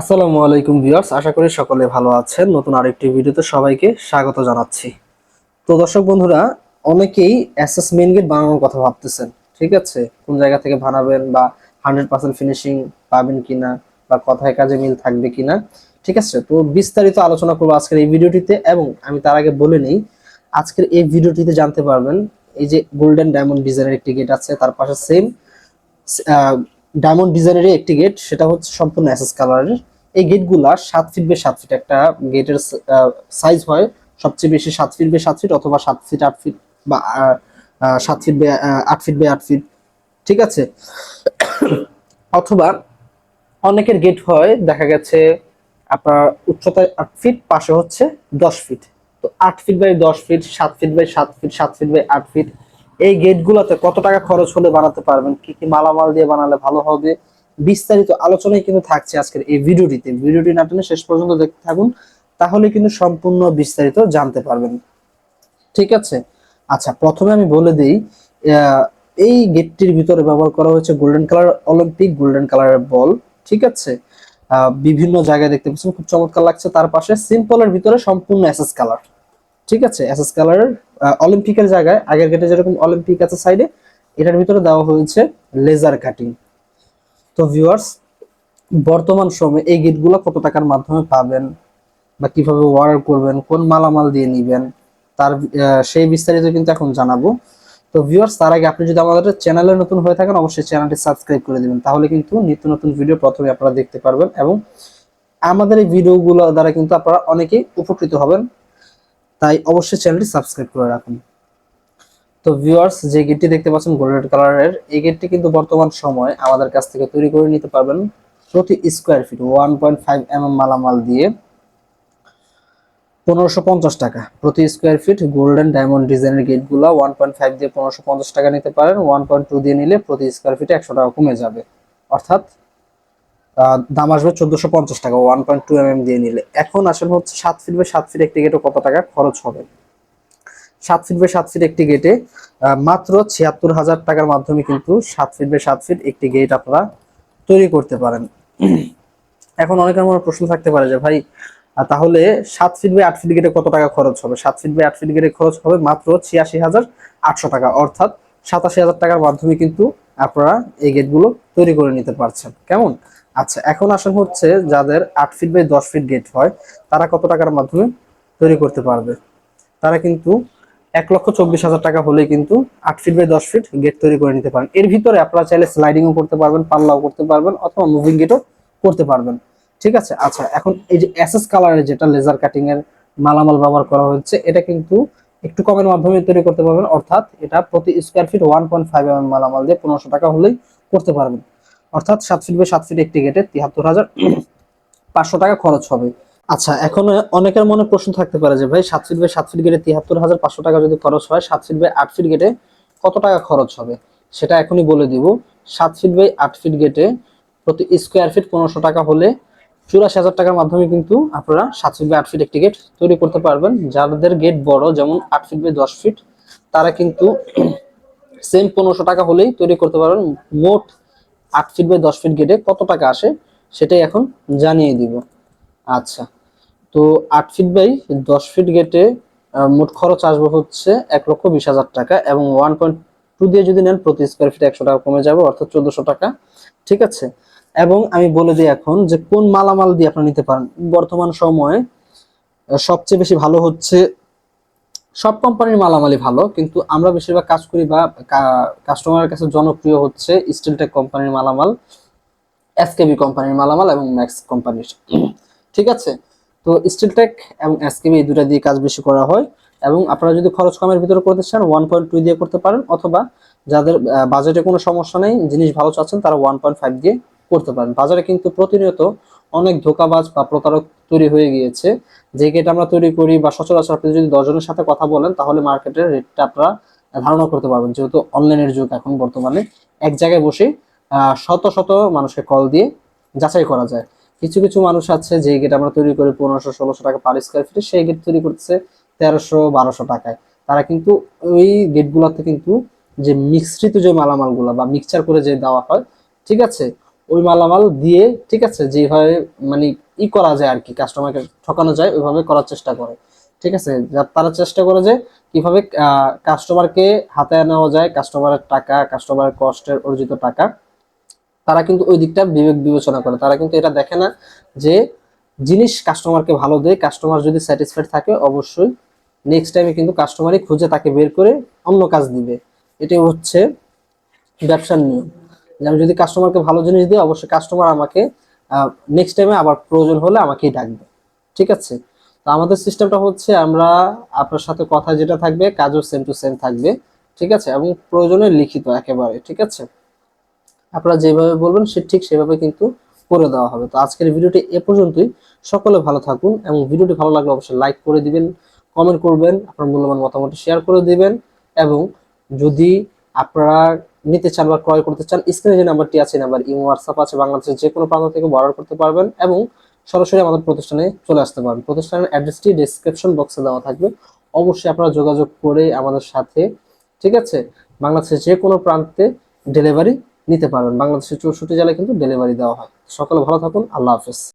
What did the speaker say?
আসসালামু আলাইকুম ভিউয়ার্স, আশা করি সকলে ভালো আছেন। নতুন আরেকটি ভিডিওতে সবাইকে স্বাগত জানাচ্ছি। তো দর্শক বন্ধুরা, অনেকেই এসএস মেইন গেট বানানোর কথা ভাবতেছেন, ঠিক আছে? কোন জায়গা থেকে বানাবেন বা হান্ড্রেড পার্সেন্ট ফিনিশিং পাবেন কিনা বা কথায় কাজে মিল থাকবে কিনা, ঠিক আছে? তো বিস্তারিত আলোচনা করব আজকের এই ভিডিওটিতে এবং আমি তার আগে বলে নেই, আজকের এই ভিডিওটিতে জানতে পারবেন, এই যে গোল্ডেন ডায়মন্ড ডিজাইনের একটি গেট আছে, তার পাশে সেম ডায়মন্ড ডিজাইনের একটি গেট, সেটা হচ্ছে সম্পূর্ণ অ্যাসেস কালারের এই গেটগুলা সাত ফিট বে সাত ফিট একটা গেটের সাইজ হয়। সবচেয়ে বেশি সাত ফিট বে সাত ফিট অথবা সাত ফিট আট ফিট বা সাত ফিট বে আট ফিট বে আট ফিট ঠিক আছে? অথবা অনেকের গেট হয়, দেখা গেছে আপনার উচ্চতায় আট ফিট পাশে হচ্ছে দশ ফিট তো আট ফিট বাই দশ ফিট সাত ফিট বাই সাত ফিট সাত ফিট বাই আট ফিট এই গেটগুলোতে কত টাকা খরচ হলে বানাতে পারবেন? কি কি মালামাল দিয়ে বানালে ভালো হবে? বিস্তারিত আলোচনায় কিন্তু থাকছে আজকের এই ভিডিওটিতে। ভিডিওটি না টেনে শেষ পর্যন্ত দেখতে থাকুন, তাহলে কিন্তু সম্পূর্ণ বিস্তারিত জানতে পারবেন। ঠিক আছে? আচ্ছা প্রথমে আমি বলে দিই এই গেটটির ভিতরে ব্যবহার করা হয়েছে গোল্ডেন কালার অলিম্পিক, গোল্ডেন কালারের বল। ঠিক আছে? বিভিন্ন জায়গায় দেখতে পাচ্ছেন, খুব চমৎকার লাগছে। তার পাশে সিম্পলের ভিতরে সম্পূর্ণ এসএস কালার। ঠিক আছে? এসএস কালারের অলিম্পিকের জায়গায়, আগের গেটে যেরকম অলিম্পিক আছে সাইডে, এটার ভিতরে দেওয়া হয়েছে লেজার কাটিং তো ভিউয়ার্স বর্তমান সময়ে এই গেটগুলো কত টাকার মাধ্যমে পাবেন বা কীভাবে অর্ডার করবেন, কোন মালামাল দিয়ে নিবেন, তার সেই বিস্তারিত কিন্তু এখন জানাব। তো ভিউয়ার্স তার আগে আপনি যদি আমাদের চ্যানেলে নতুন হয়ে থাকেন, অবশ্যই চ্যানেলটি সাবস্ক্রাইব করে দেবেন। তাহলে কিন্তু নিত্য নতুন ভিডিও প্রথমে আপনারা দেখতে পারবেন এবং আমাদের এই ভিডিওগুলো দ্বারা কিন্তু আপনারা অনেকেই উপকৃত হবেন। তাই অবশ্যই চ্যানেলটি সাবস্ক্রাইব করে রাখুন। তো ভিউয়ার্স যে গেটটি দেখতে পাচ্ছেন গোল্ডেন কালারের এই গেটটি কিন্তু বর্তমান সময় আমাদের কাছ থেকে তৈরি করে নিতে পারবেন প্রতি square feet one point five M M মালামাল দিয়ে। পনেরোশো পঞ্চাশ টাকা প্রতি স্কোয়ার ফিট গোল্ডেন ডায়মন্ড ডিজাইনের গেটগুলো ওয়ান পয়েন্ট ফাইভ দিয়ে পনেরোশো পঞ্চাশ টাকা নিতে পারেন ওয়ান পয়েন্ট টু দিয়ে নিলে প্রতি স্কোয়ার ফিটে একশো টাকা কমে যাবে। অর্থাৎ দাম আসবে চোদ্দশো পঞ্চাশ টাকা ওয়ান পয়েন্ট টু এম দিয়ে নিলে। এখন আসলে হচ্ছে সাত ফিট বাই সাত ফিট একটি গেটে কত টাকা খরচ হবে? সাত ফিট বাই সাত ফিট একটি গেটে মাত্র ছিয়াত্তর হাজার টাকার মাধ্যমে কিন্তু সাত ফিট বাই সাত ফিট একটি গেট আপনারা তৈরি করতে পারেন। এখন অনেকের মনে প্রশ্ন থাকতে পারে যে, ভাই তাহলে সাত ফিট বাই আট ফিট গেটে কত টাকা খরচ হবে? সাত ফিট বাই আট ফিট গেটে খরচ হবে মাত্র ছিয়াশি হাজার আটশো টাকা, অর্থাৎ সাতাশি হাজার টাকার মাধ্যমে কিন্তু আপনারা এই গেটগুলো তৈরি করে নিতে পারছেন। কেমন? আচ্ছা এখন আসেন হচ্ছে যাদের আট ফিট বাই দশ ফিট গেট হয়, তারা কত টাকার মাধ্যমে তৈরি করতে পারবে? তারা কিন্তু এক লক্ষ চব্বিশ হাজার টাকা হলেই কিন্তু আট ফিট বাই দশ ফিট গেট তৈরি করে নিতে পারেন। এর ভিতরে আপনারা চাইলে স্লাইডিংও করতে পারবেন, পাল্লাও করতে পারবেন, অথবা মুভিং গেটও করতে পারবেন। ঠিক আছে? আচ্ছা এখন এই যে এসএস কালারের যেটা লেজার কাটিং এর মালামাল ব্যবহার করা হচ্ছে, এটা কিন্তু একটু কমের মাধ্যমে তৈরি করতে পারবেন। অর্থাৎ এটা প্রতি square feet one point five M মালামাল দিয়ে পনেরোশো টাকা হলেই করতে পারবেন। অর্থাৎ সাত ফিট বাই সাত ফিট একটি গেটে তিয়াত্তর হাজার পাঁচশো টাকা খরচ হবে। আচ্ছা এখন অনেকের মনে প্রশ্ন থাকতে পারে যে, ভাই, সাত ফিট বাই সাত ফিট গেটে তিয়াত্তর হাজার পাঁচশো টাকা যদি খরচ হয়, সাত ফিট বাই আট ফিট গেটে কত টাকা খরচ হবে? সেটা এখনই বলে দিব। সাত ফিট বাই আট ফিট গেটে প্রতি স্কোয়ার ফিট পনেরোশো টাকা হলে চুরাশি হাজার টাকার মাধ্যমে কিন্তু আপনারা সাত ফিট বাই আট ফিট একটি গেট তৈরি করতে পারবেন। যাদের গেট বড়, যেমন আট ফিট বাই দশ ফিট তারা কিন্তু সেম পনেরোশো টাকা হলেই তৈরি করতে পারবেন। মোট আট ফিট বাই দশ ফিট গেটে কত টাকা আসে সেটাই এখন জানিয়ে দিব। আচ্ছা তো আট ফিট বাই দশ ফিট গেটে মোট খরচ আসবে হচ্ছে এক লক্ষ বিশ হাজার টাকা এবং ওয়ান পয়েন্ট টু দিয়ে যদি নেন প্রতি স্কোয়ার ফিট একশো টাকা কমে যাবে, অর্থাৎ চোদ্দশো টাকা, ঠিক আছে? এবং আমি বলে দিই এখন যে কোন মালামাল দিয়ে আপনারা নিতে পারেন। বর্তমান সময়ে সবচেয়ে বেশি ভালো হচ্ছে সব কোম্পানির মালামালই ভালো, কিন্তু আমরা বেশিরভাগ কাজ করি বা কাস্টমারের কাছে জনপ্রিয় হচ্ছে স্টিলটেক কোম্পানির মালামাল এসকেবি কোম্পানির মালামাল এবং ম্যাক্স কোম্পানির। ঠিক আছে? তো স্টিলটেক এবং এসকেবি এই দুটা দিয়ে কাজ বেশি করা হয় এবং আপনারা যদি খরচ কমের ভিতরে করতে চান ওয়ান পয়েন্ট টু দিয়ে করতে পারেন অথবা যাদের বাজেটে কোনো সমস্যা নেই, জিনিস ভালো চাচ্ছেন, তারা ওয়ান পয়েন্ট ফাইভ দিয়ে করতে পারেন। বাজারে কিন্তু প্রতিনিয়ত অনেক ধোকাবাজ বা প্রতারক তৈরি হয়ে গিয়েছে। যে গেট আমরা তৈরি করি বা সচরাচর আপনি যদি দশজনের সাথে কথা বলেন, তাহলে মার্কেটের রেটটা আপনারা ধারণা করতে পারবেন। যেহেতু অনলাইনের যুগ এখন বর্তমানে, এক জায়গায় বসে শত শত মানুষকে কল দিয়ে যাচাই করা যায়। কিছু কিছু মানুষ আছে, যে গেট আমরা তৈরি করি পনেরোশো, ষোলোশো টাকা পার স্কোয়ার ফিটে সেই গেট তৈরি করতেছে তেরোশো, বারোশো টাকায়। তারা কিন্তু ওই গেটগুলোতে কিন্তু যে মিশ্রিত যে মালামালগুলো বা মিক্সচার করে যে দেওয়া হয়, ঠিক আছে? ওই মালামাল দিয়ে, ঠিক আছে, যেভাবে মানে ই করা যায় আর কি কাস্টমারকে ঠকানো যায়, ওইভাবে করার চেষ্টা করে, ঠিক আছে? তারা চেষ্টা করে যে কীভাবে কাস্টমারকে হাতে নেওয়া যায় কাস্টমারের টাকা কাস্টমারের কষ্টের অর্জিত টাকা। তারা কিন্তু ওই দিকটা বিবেক বিবেচনা করে। তারা কিন্তু এটা দেখে না যে জিনিস কাস্টমারকে ভালো দেয় কাস্টমার যদি স্যাটিসফাইড থাকে, অবশ্যই নেক্সট টাইমে কিন্তু কাস্টমারই খুঁজে তাকে বের করে অন্য কাজ দিবে। এটাই হচ্ছে ব্যবসার নিয়ম। যে আমি যদি কাস্টমারকে ভালো জিনিস দিই, অবশ্যই কাস্টমার আমাকে নেক্সট টাইমে আবার প্রয়োজন হলে আমাকেই ডাকবে। ঠিক আছে? তো আমাদের সিস্টেমটা হচ্ছে আমরা আপনার সাথে কথা যেটা থাকবে, কাজও সেম টু সেম থাকবে। ঠিক আছে? এবং প্রয়োজনে লিখিত একেবারে। ঠিক আছে? আপনারা যেভাবে বলবেন, সে ঠিক সেভাবে কিন্তু করে দেওয়া হবে। তো আজকের ভিডিওটি এ পর্যন্তই। সকলে ভালো থাকুন এবং ভিডিওটি ভালো লাগলে অবশ্যই লাইক করে দিবেন কমেন্ট করবেন, আপনার মূল্যবান মতামত শেয়ার করে দিবেন এবং যদি আপনারা নিতে চান বা ক্রয় করতে চান, স্ক্রিনে যে নাম্বারটি আছে নাম্বার ইমো হোয়াটসঅ্যাপ আছে, বাংলাদেশের যে কোনো প্রান্ত থেকে অর্ডার করতে পারবেন এবং সরাসরি আমাদের প্রতিষ্ঠানে চলে আসতে পারবেন। প্রতিষ্ঠানের অ্যাড্রেসটি ডেসক্রিপশন বক্সে দেওয়া থাকবে। অবশ্যই আপনারা যোগাযোগ করে আমাদের সাথে, ঠিক আছে? বাংলাদেশের যে কোনো প্রান্তে ডেলিভারি নিতে পারবেন। বাংলাদেশের চৌষট্টি জেলায় কিন্তু ডেলিভারি দেওয়া হয়। সকলে ভালো থাকুন। আল্লাহ হাফেজ।